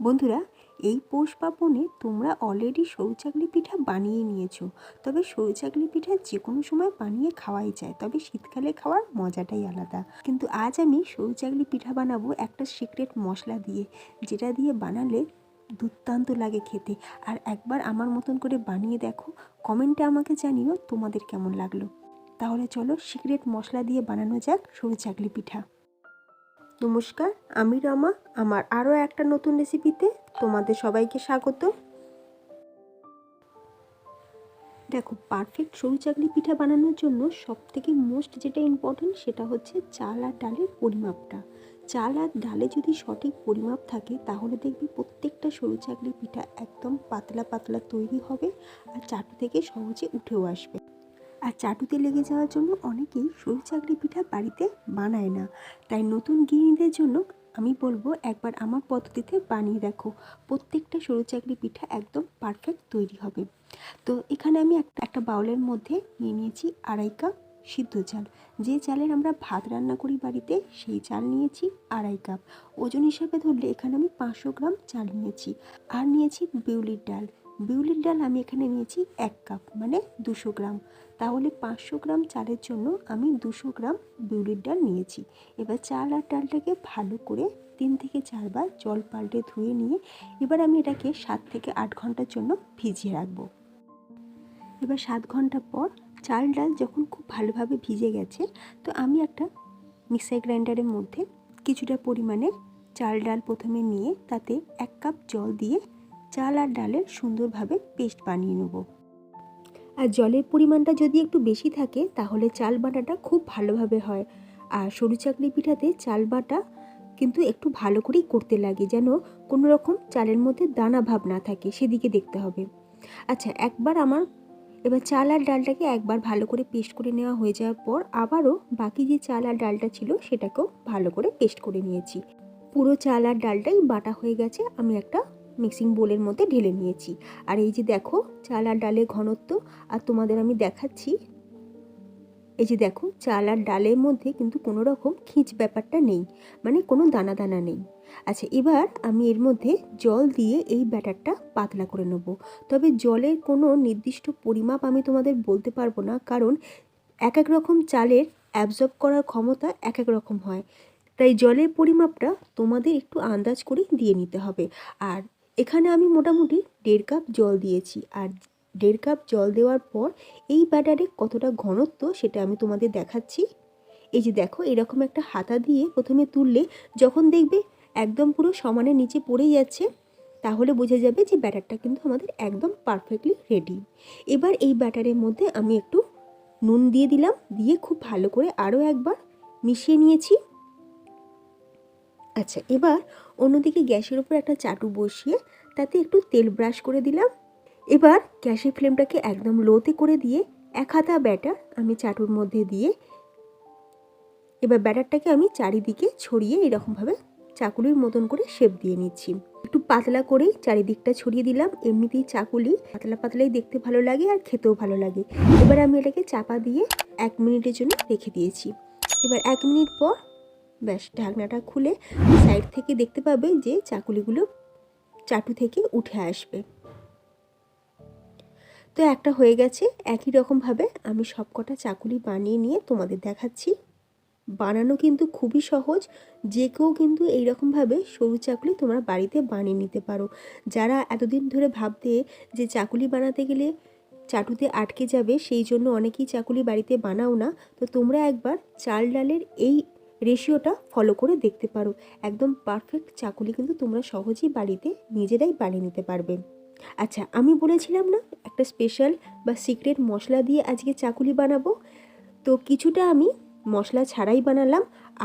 বন্ধুরা, এই পৌষ পার্বণে তোমরা অলরেডি সরু চাকলি পিঠা বানিয়ে নিয়েছো। তবে সরু চাকলি পিঠা যে কোনো সময় বানিয়ে খাওয়াই যায়, তবে শীতকালে খাওয়ার মজাটাই আলাদা। কিন্তু আজ আমি সরু চাকলি পিঠা বানাবো একটা সিক্রেট মশলা দিয়ে, যেটা দিয়ে বানালে দুর্দান্ত লাগে খেতে। আর একবার আমার মতন করে বানিয়ে দেখো, কমেন্টে আমাকে জানিও তোমাদের কেমন লাগল। তাহলে চলো সিক্রেট মশলা দিয়ে বানানো যাক সরু চাকলি পিঠা। নমস্কার, আমি রমা। আমার আরও একটা নতুন রেসিপিতে তোমাদের সবাইকে স্বাগত। দেখো পারফেক্ট সরু চাকলি পিঠা বানানোর জন্য সব থেকে মোস্ট যেটা ইম্পর্টেন্ট সেটা হচ্ছে চাল আর ডালের পরিমাপটা। চাল আর ডালে যদি সঠিক পরিমাপ থাকে, তাহলে দেখবি প্রত্যেকটা সরু চাকলি পিঠা একদম পাতলা পাতলা তৈরি হবে আর চাটু থেকে সহজে উঠেও আসবে। আর চাটুতে লেগে যাওয়ার জন্য অনেকেই সরু চাকরি পিঠা বাড়িতে বানায় না। তাই নতুন গৃহিণীদের জন্য আমি বলব একবার আমার পদ্ধতিতে বানিয়ে দেখো। প্রত্যেকটা সরু চাকরি পিঠা একদম পারফেক্ট তৈরি হবে। তো এখানে আমি একটা একটা বাউলের মধ্যে নিয়ে নিয়েছি আড়াই কাপ সিদ্ধ চাল। যে চালের আমরা ভাত রান্না করি বাড়িতে, সেই চাল নিয়েছি আড়াই কাপ। ওজন হিসাবে ধরলে এখানে আমি পাঁচশো গ্রাম চাল নিয়েছি। আর নিয়েছি বিউলির ডাল। বিউলির ডাল আমি এখানে নিয়েছি এক কাপ মানে দুশো গ্রাম। তাহলে পাঁচশো গ্রাম চালের জন্য আমি দুশো গ্রাম বিউলির ডাল নিয়েছি। এবার চাল আর ডালটাকে ভালো করে তিন থেকে চারবার জল পাল্টে ধুয়ে নিয়ে এবার আমি এটাকে সাত থেকে আট ঘণ্টার জন্য ভিজিয়ে রাখব। এবার সাত ঘণ্টা পর চাল ডাল যখন খুব ভালোভাবে ভিজে গেছে, তো আমি একটা মিক্সার গ্রাইন্ডারের মধ্যে কিছুটা পরিমাণে চাল ডাল প্রথমে নিয়ে তাতে এক কাপ জল দিয়ে চাল আর ডালের সুন্দরভাবে পেস্ট বানিয়ে নেব। আর জলের পরিমাণটা যদি একটু বেশি থাকে, তাহলে চাল বাটাটা খুব ভালোভাবে হয়। আর সরু চাকলি পিঠাতে চাল বাটা কিন্তু একটু ভালো করেই করতে লাগে, যেন কোনো রকম চালের মধ্যে দানা ভাব না থাকে, সেদিকে দেখতে হবে। আচ্ছা একবার আমার, এবার চাল আর ডালটাকে একবার ভালো করে পেস্ট করে নেওয়া হয়ে যাওয়ার পর আবারও বাকি যে চাল আর ডালটা ছিল, সেটাকেও ভালো করে পেস্ট করে নিয়েছি। পুরো চাল আর ডালটাই বাটা হয়ে গেছে, আমি একটা মিক্সিং বোলের মধ্যে ঢেলে নিয়েছি। আর এই যে দেখো, চাল আর ডালের ঘনত্ব, আর তোমাদের আমি দেখাচ্ছি। এই যে দেখো, চাল আর ডালের মধ্যে কিন্তু কোনো রকম খিঁচ ব্যাপারটা নেই মানে কোনো দানা দানা নেই। আচ্ছা এবার আমি এর মধ্যে জল দিয়ে এই ব্যাটারটা পাতলা করে নেব। তবে জলের কোনো নির্দিষ্ট পরিমাপ আমি তোমাদের বলতে পারব না, কারণ এক এক রকম চালের অ্যাবজর্ব করার ক্ষমতা এক এক রকম হয়। তাই জলের পরিমাপটা তোমাদের একটু আন্দাজ করেই দিয়ে নিতে হবে। আর এখানে আমি মোটামুটি দেড় কাপ জল দিয়েছি। আর দেড় কাপ জল দেওয়ার পর এই ব্যাটারে কতটা ঘনত্ব সেটা আমি তোমাদের দেখাচ্ছি। এই যে দেখো, এরকম একটা হাতা দিয়ে প্রথমে তুললে যখন দেখবে একদম পুরো সমানে নিচে পড়ে যাচ্ছে, তাহলে বোঝা যাবে যে ব্যাটারটা কিন্তু আমাদের একদম পারফেক্টলি রেডি। এবার এই ব্যাটারের মধ্যে আমি একটু নুন দিয়ে দিলাম, দিয়ে খুব ভালো করে আরও একবার মিশিয়ে নিয়েছি। আচ্ছা এবার অন্যদিকে গ্যাসের উপর একটা চাটু বসিয়ে তাতে একটু তেল ব্রাশ করে দিলাম। এবার গ্যাসের ফ্লেমটাকে একদম লোতে করে দিয়ে এক হাতা ব্যাটার আমি চাটুর মধ্যে দিয়ে এবার ব্যাটারটাকে আমি চারিদিকে ছড়িয়ে এরকমভাবে চাকুলির মতন করে শেপ দিয়ে নিচ্ছি। একটু পাতলা করেই চারিদিকটা ছড়িয়ে দিলাম, এমনিতেই চাকুলি পাতলা পাতলাই দেখতে ভালো লাগে আর খেতেও ভালো লাগে। এবার আমি এটাকে চাপা দিয়ে এক মিনিটের জন্য রেখে দিয়েছি। এবার এক মিনিট পর ব্যাস, ঢাকনাটা খুলে সাইড থেকে দেখতে পাবে যে চাকুলিগুলো চাটু থেকে উঠে আসবে। তো একটা হয়ে গেছে, একই রকমভাবে আমি সবকটা চাকুলি বানিয়ে নিয়ে তোমাদের দেখাচ্ছি। বানানো কিন্তু খুবই সহজ, যে কেউ কিন্তু এইরকমভাবে সরু চাকুলি তোমরা বাড়িতে বানিয়ে নিতে পারো। যারা এতদিন ধরে ভাবতে যে চাকুলি বানাতে গেলে চাটুতে আটকে যাবে, সেই জন্য অনেকেই চাকুলি বাড়িতে বানাও না। তো তোমরা একবার চাল ডালের এই রেশিওটা ফলো করে দেখতে পারো। একদম পারফেক্ট চাকুলি কিন্তু তোমরা সহজেই বাড়িতে নিজেরাই বানিয়ে নিতে পারবে। আচ্ছা আমি বলেছিলাম না, একটা স্পেশাল বা সিক্রেট মশলা দিয়ে আজকে চাকুলি বানাবো। তো কিছুটা আমি মশলা ছাড়াই বানালাম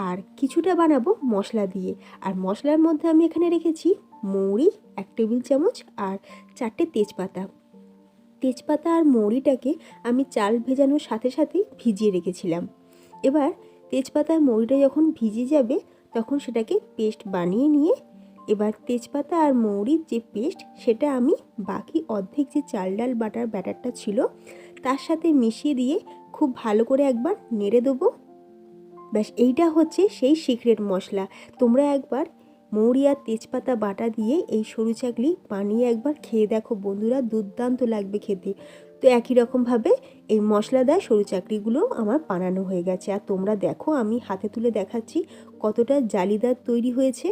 আর কিছুটা বানাবো মশলা দিয়ে। আর মশলার মধ্যে আমি এখানে রেখেছি মৌরি, এক টেবিল চামচ আর চারটে তেজপাতা। তেজপাতা আর মৌরিটাকে আমি চাল ভেজানোর সাথে সাথে ভিজিয়ে রেখেছিলাম। এবার তেজপাতা মৌরিটা যখন ভিজে যাবে, তখন সেটাকে পেস্ট বানিয়ে নিয়ে এবার তেজপাতা আর মৌরির যে পেস্ট, সেটা আমি বাকি অর্ধেক যে চাল ডাল, বাটার ব্যাটারটা ছিল, তার সাথে মিশিয়ে দিয়ে খুব ভালো করে একবার নেড়ে দেবো। ব্যাস, এইটা হচ্ছে সেই সিক্রেট মশলা। তোমরা একবার মৌরি আর তেজপাতা বাটা দিয়ে এই সরু চাকলি বানিয়ে একবার খেয়ে দেখো বন্ধুরা, দুর্দান্ত লাগবে খেতে। তো একই রকমভাবে এই মশলাদার সরু চাকরিগুলো আমার বানানো হয়ে গেছে। আর তোমরা দেখো, আমি হাতে তুলে দেখাচ্ছি কতটা জালিদার তৈরি হয়েছে।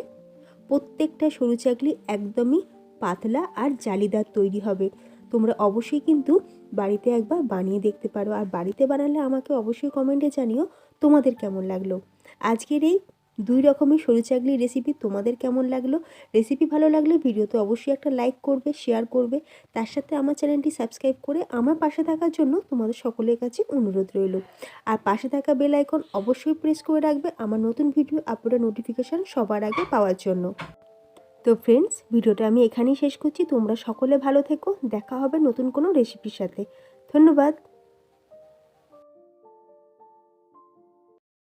প্রত্যেকটা সরু চাকলি একদমই পাতলা আর জালিদার তৈরি হবে। তোমরা অবশ্যই কিন্তু বাড়িতে একবার বানিয়ে দেখতে পারো। আর বাড়িতে বানালে আমাকে অবশ্যই কমেন্টে জানিও তোমাদের কেমন লাগল। আজকের এই দুই রকমের সরু চাকলি রেসিপি তোমাদের কেমন লাগল? রেসিপি ভালো লাগলে ভিডিওতে অবশ্যই একটা লাইক করবে শেয়ার করবে। তার সাথে আমার চ্যানেলটি সাবস্ক্রাইব করে আমার পাশে থাকার জন্য তোমাদের সকলের কাছে অনুরোধ রইল। আর পাশে থাকা বেল আইকন অবশ্যই প্রেস করে রাখবে আমার নতুন ভিডিও আপলোডের নোটিফিকেশান সবার আগে পাওয়ার জন্য। তো ফ্রেন্ডস ভিডিওটা আমি এখানেই শেষ করছি। তোমরা সকলে ভালো থেকো। দেখা হবে নতুন কোনো রেসিপির সাথে। ধন্যবাদ।